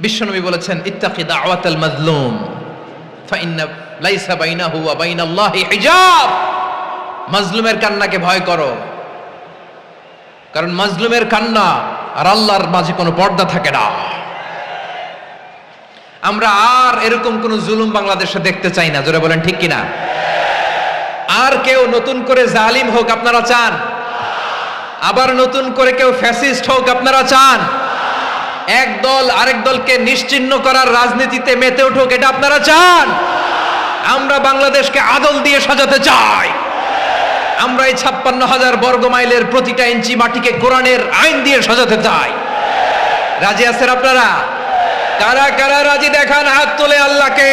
বিশ্বনবী বলেছেন, ইত্তাকি দাওয়াতাল মাজলুম লাইসা বাইনাহু ওয়া বাইনাল্লাহি হিজাব। মাজলুমের কান্নাকে ভয় করো। কারণ মাজলুমের কান্না আর আল্লাহর মাঝে কোনো পর্দা থাকে না। আমরা আর এরকম কোন জুলুম বাংলাদেশে দেখতে চাই না। জোরে বলেন, ঠিক কিনা? আর কেউ নতুন করে জালিম হোক আপনারা চান। আবার নতুন করে কেউ ফ্যাসিস্ট হোক আপনারা চান। এক দল আরেক দলকে নিশ্চিহ্ন করার রাজনীতিতে মেতে উঠুক, এটা আপনারা চান? আমরা বাংলাদেশকে আদল দিয়ে সাজাতে চাই। আমরা এই ছাপ্পান্ন হাজার বর্গ মাইলের প্রতিটা ইঞ্চি মাটিকে কোরআনের আইন দিয়ে সাজাতে চাই। রাজি আছেন আপনারা? কারা কারা রাজি? দেখান হাত তোলে আল্লাহকে।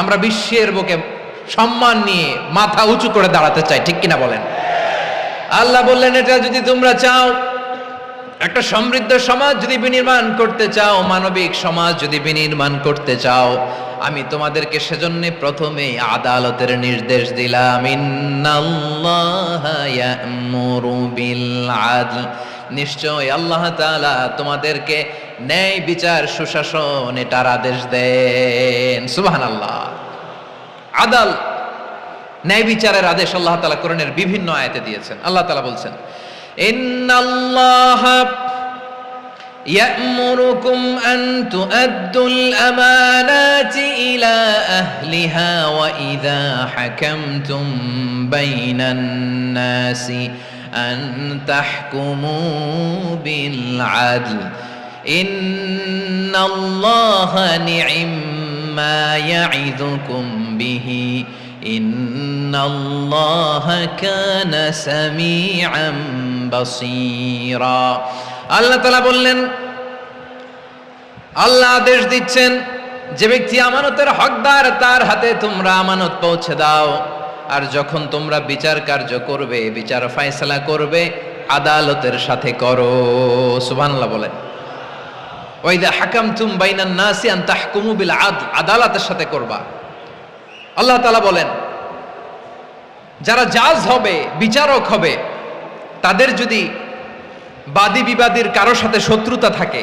আমরা বিশ্বের বুকে সম্মান নিয়ে মাথা উঁচু করে দাঁড়াতে চাই, ঠিক কিনা বলেন? আল্লাহ বললেন, এটা যদি তোমরা চাও, একটা সমৃদ্ধ সমাজ যদি বিনির্মাণ করতে চাও, মানবিক সমাজ যদি বিনির্মাণ করতে চাও, আমি তোমাদেরকে সেজন্য প্রথমে আদালতের নির্দেশ দিলাম, ইন্নাল্লাহা ইয়া'মুরু বিল আদল। নিশ্চয় আল্লাহ তাআলা তোমাদেরকে ন্যায় বিচার সুশাসন এটার আদেশ দেন সুবহানাল্লাহ আদাল ন্যায় বিচারের আদেশ আল্লাহ তাআলা কোরআনের বিভিন্ন আয়াতে দিয়েছেন আল্লাহ তাআলা বলছেন ইন্নাল্লাহ يأمركم أن تؤدوا الأمانات إلى أهلها وإذا حكمتم بين الناس أن تحكموا بالعدل إن الله نعم ما يعظكم به إن الله كان سميعا بصيرا আল্লাহ তালা বললেন আল্লাহ আদেশ দিচ্ছেন যে ব্যক্তি আমানতের হকদার তার হাতে তোমরা আমানত পৌঁছে দাও আর যখন তোমরা বিচার কার্য করবে, বিচার ফায়সালা করবে, আদালতের সাথে করো। সুবহানাল্লাহ বলেন ওইদা হাকাম তুম বাইনান নাসি আন তাহকুমু বিল আদ, আদালতের সাথে করবা। আল্লাহ তাআলা বলেন, যারা জাজ হবে, বিচারক হবে, তাদের যদি বাদী বিবাদীর কারও সাথে শত্রুতা থাকে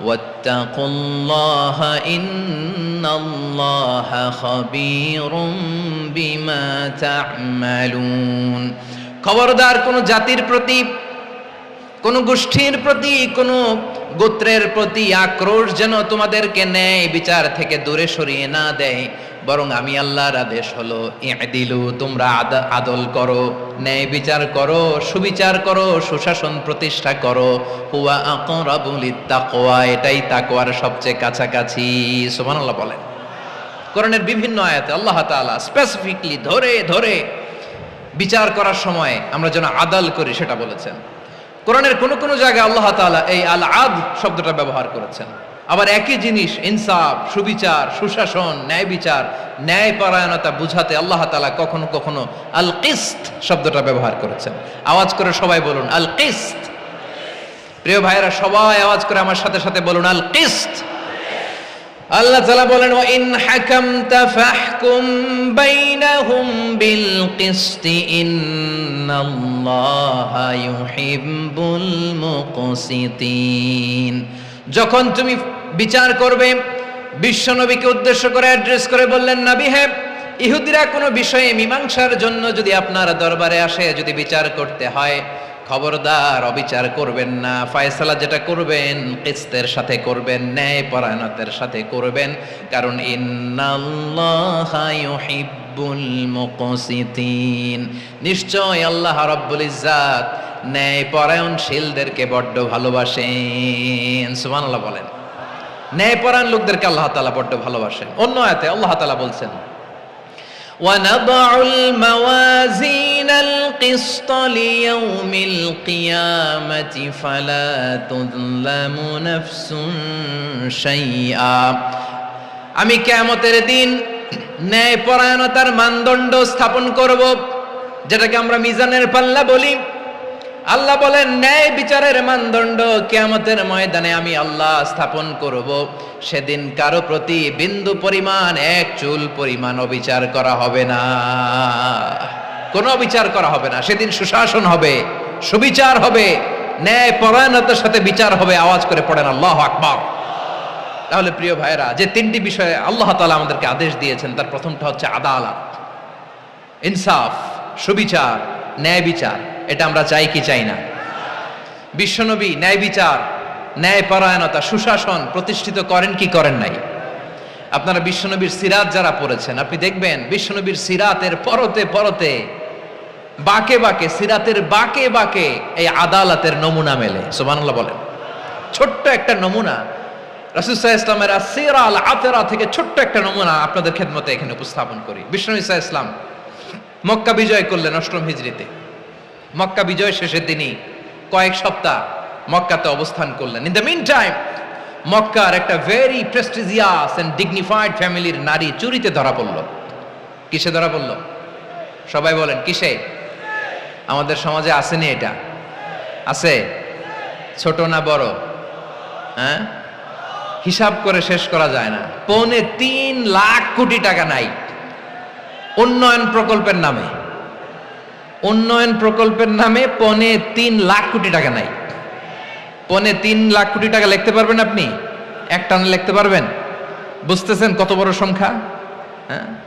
واتقوا الله إن الله خبير بما تعملون খবরদার কোন জাতির প্রতি কোন গোষ্ঠীর প্রতি, কোন গোত্রের প্রতি আক্রোশ যেন তোমাদেরকে ন্যায় বিচার থেকে দূরে সরিয়ে না দেয়। বরং আমি আল্লাহর আদেশ হলো দিলু তোমরা আদ- আদল করো, ন্যায় বিচার করো, সুবিচার করো, সুশাসন প্রতিষ্ঠা করো। হুয়া তাকওয়া এটাই তাকওয়ার সবচেয়ে কাছাকাছি। সুবহানাল্লাহ বলেন। কোরআনের বিভিন্ন আয়াতে আল্লাহ তাআলা স্পেসিফিকলি ধরে ধরে বিচার করার সময় আমরা যেন আদাল করি, সেটা বলেছেন। কোরআনের কোন কোন জায়গায় আল্লাহ তালা এই আল আদ শব্দটা ব্যবহার করেছেন। আবার একই জিনিস, ইনসাফ, সুবিচার, সুশাসন ন্যায় বিচার ন্যায় পরায়ণতা বুঝাতে আল্লাহ তালা কখনো কখনো আল কিস্ত শব্দটা ব্যবহার করেছেন। আওয়াজ করে সবাই বলুন আল কিস্ত প্রিয় ভাইয়েরা, সবাই আওয়াজ করে আমার সাথে সাথে বলুন আল কিস্ত আল্লাহ তাআলা বলেন ওয়া ইন হাকামতা ফাহকুম বাইনাহুম বিল কিসতি, ইন্নাল্লাহা ইউহিব্বুল মুকসিতিন। যখন তুমি বিচার করবে, বিশ্বনবীকে উদ্দেশ্য করে অ্যাড্রেস করে বললেন, নবী হ্যাঁ ইহুদিরা কোনো বিষয়ে মীমাংসার জন্য যদি আপনার দরবারে আসে, যদি বিচার করতে হয় খবরদার, অবিচার করবেন না। ফায়সালা যেটা করবেন, কিস্তের সাথে করবেন, ন্যায় পরায়ণতার সাথে করবেন। কারণ নিশ্চয় আল্লাহ রব্বুল ইজাত ন্যায় পরায়ণশীলদেরকে বড্ড ভালোবাসেন। সুমান আল্লাহ বলেন। ন্যায় পরায়ণ লোকদেরকে আল্লাহ তালা বড্ড ভালোবাসেন। অন্য আয়তে আল্লাহ তালা বলছেন الموازين القسط ليوم القيامة فلا تظلم نفس شيئا আমি কেমতের দিন ন্যায় পরায়ণতার মানদণ্ড স্থাপন করব যেটাকে আমরা মিজানের পাল্লা বলি আল্লাহ বলেন ন্যায় বিচারের মানদণ্ড কেয়ামতের ময়দানে আমি আল্লাহ স্থাপন করব সেদিন কারো প্রতি বিন্দু পরিমাণ এক চুল পরিমাণ অবিচার করা হবে না কোনো বিচার করা হবে না। সেদিন সুশাসন হবে, সুবিচার হবে, ন্যায় পরায়ণতার সাথে বিচার হবে, আওয়াজ করে পড়েন আল্লাহ আকবার। তাহলে প্রিয় ভাইরা যে তিনটি বিষয়ে আল্লাহ তালা আমাদেরকে আদেশ দিয়েছেন, তার প্রথমটা হচ্ছে আদালত। ইনসাফ, সুবিচার, ন্যায় বিচার, এটা আমরা চাই কি চাই না? বিশ্বনবী ন্যায় বিচার, ন্যায় পরায়ণতা, সুশাসন প্রতিষ্ঠিত করেন কি করেন নাই? আপনারা বিশ্বনবীর সিরাত যারা পড়েছেন, আপনি দেখবেন বিশ্বনবীর সিরাতের পরতে পরতে বাকে বাকে, সিরাতের বাকে বাকে এই আদালতের নমুনা মেলে। সুবহানাল্লাহ বলেন। ছোট্ট একটা নমুনা। রাসুসাহ ইসলামের সিরা আল আতেরা থেকে ছোট্ট একটা নমুনা আপনাদের খেদমতে এখানে উপস্থাপন করি। বিষ্ণু ইসা ইসলাম, মক্কা বিজয় করলেন অষ্টম হিজড়িতে। মক্কা বিজয় শেষের দিনই কয়েক সপ্তাহ মক্কাতে অবস্থান করলেন। ইন দ্য মিন টাইম মক্কার একটা ভেরি প্রেস্টিজিয়াস এন্ড ডিগনিফাইড ফ্যামিলির নারী চুরিতে ধরা পড়ল। কিসে ধরা পড়ল? সবাই বলেন, কিসে? আমাদের সমাজে আসেনি এটা? আছে? ছোট না বড়? হ্যাঁ? হিসাব করে শেষ করা যায় না। পৌনে তিন লাখ কোটি টাকা নাই। উন্নয়ন প্রকল্পের নামে। উন্নয়ন প্রকল্পের নামে পনে তিন লাখ কোটি টাকা নাই। পনে তিন লাখ কোটি টাকা লিখতে পারবেন আপনি? এক টানে লিখতে পারবেন? বুঝতেছেন কত বড় সংখ্যা? হ্যাঁ?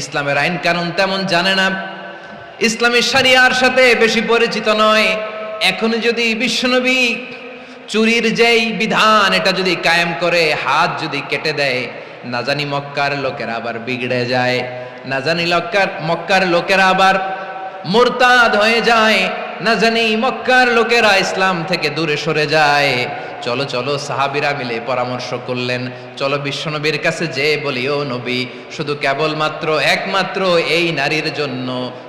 ইসলামের আইন কানুন তেমন জানে না। ইসলামী সারিয়ার সাথে বেশি পরিচিত নয়। এখন যদি বিশ্বনবী চুরির যেই বিধান, এটা যদি কায়েম করে, হাত যদি কেটে দেয়, না জানি মক্কার লোকেরা আবার বিগড়ে যায়, না জানি লক্কার, মক্কার লোকেরা আবার মোরতাদ হয়ে যায়, না জানি মক্কার লোকেরা ইসলাম থেকে দূরে সরে যায়। চলো চলো, সাহাবিরা মিলে পরামর্শ করলেন। চলো বিশ্বনবীর কাছে যে বলি ও নবী, শুধু কেবলমাত্র, একমাত্র এই নারীর জন্য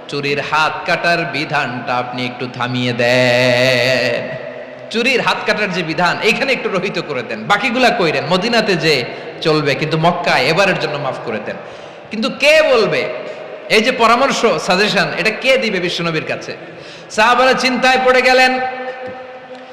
চুরির হাত কাটার বিধানটা আপনি একটু থামিয়ে দেন। চুরির হাত কাটার যে বিধান, এইখানে একটু রহিত করে দেন। বাকিগুলা কইরেন, মদিনাতে যে চলবে, কিন্তু মক্কায় এবারের জন্য মাফ করে দেন। কিন্তু কে বলবে? এই যে পরামর্শ সাজেশন এটা কে দিবে বিশ্বনবীর কাছে? সাহাবারা চিন্তায় পড়ে গেলেন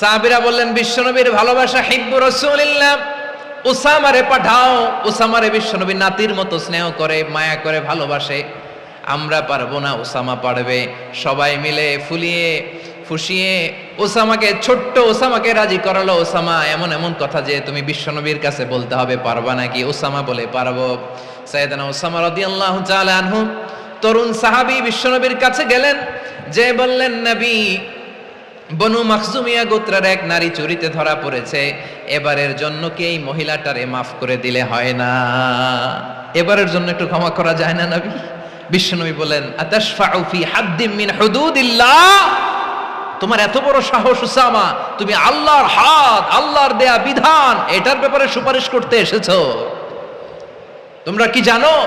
সাহাবিরা বললেন, বিশ্বনবীর ভালোবাসা হিব্বু রসুলিল্লাহ। উসামারে পাঠাও। উসামারে বিশ্বনবী নাতির মতো স্নেহ করে, মায়া করে ভালোবাসে। আমরা পারব না ওসামা পারবে। সবাই মিলে ফুলিয়ে, ফুসিয়ে ওসামাকে ছোট্ট ওসামাকে রাজি করালো। ওসামা এমন এমন কথা যে তুমি বিশ্বনবীর কাছে বলতে হবে, পারবা নাকি? ওসামা বলে, পারব। সাইয়েদানা ওসামা রাদিয়াল্লাহু তাআলা আনহু, তরুণ সাহাবী বিশ্বনবীর কাছে গেলেন। যে বললেন, নবী বনু মাখজুমিয়া গোত্রের এক নারী চুরিতে ধরা পড়েছে। এবারের জন্য কি এই মহিলাটারে মাফ করে দিলে হয় না? এবারের জন্য একটু ক্ষমা করা যায় না নবী? বিশ্বনবী বলেন, আতাশফাউ ফি হাদ্দিম মিন হুদুদিল্লাহ? তোমার এত বড় সাহস, উসামা, তুমি আল্লাহর হাত, আল্লাহর দেয়া বিধান, এটার ব্যাপারে সুপারিশ করতে এসেছ। তোমরা কি জানো?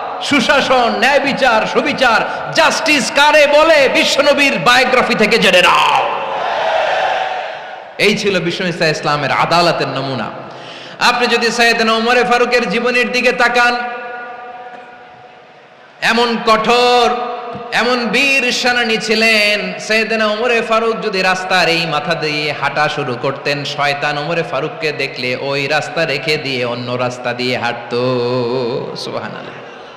সুশাসন, ন্যায় বিচার, সুবিচার, জাস্টিস কারে বলে বিশ্বনবীর বায়োগ্রাফি থেকে জেনে নাও। এই ছিল বিষ্ণু ইসা ইসলামের আদালতের নমুনা। আপনি যদি সৈয়দ ওমরে ফারুকের জীবনের দিকে তাকান, এমন কঠোর, এমন বীর সেনানী ছিলেন, সৈয়দনা ওমরে ফারুক যদি রাস্তার এই মাথা দিয়ে হাঁটা শুরু করতেন, শয়তান ওমরে ফারুককে দেখলে ওই রাস্তা রেখে দিয়ে অন্য রাস্তা দিয়ে হাঁটতো। সুবহানাল্লাহ।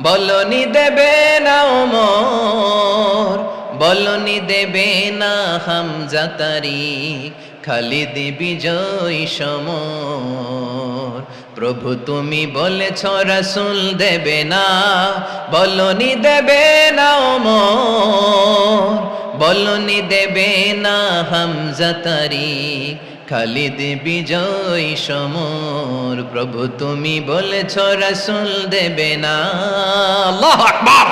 বলনি দেবে না ওমর, বলনি দেবে না হামজা তারিক, খালিদ বিজয় সমর। প্রভু তুমি বলেছ, রাসূল দেবে না, বলনি দেবে না ওমর, বলনি দেবে না হামজা তারিক খালিদ বিজয় সমর প্রভু তুমি বলেছ রাসুল দেবে না। আল্লাহ আকবার!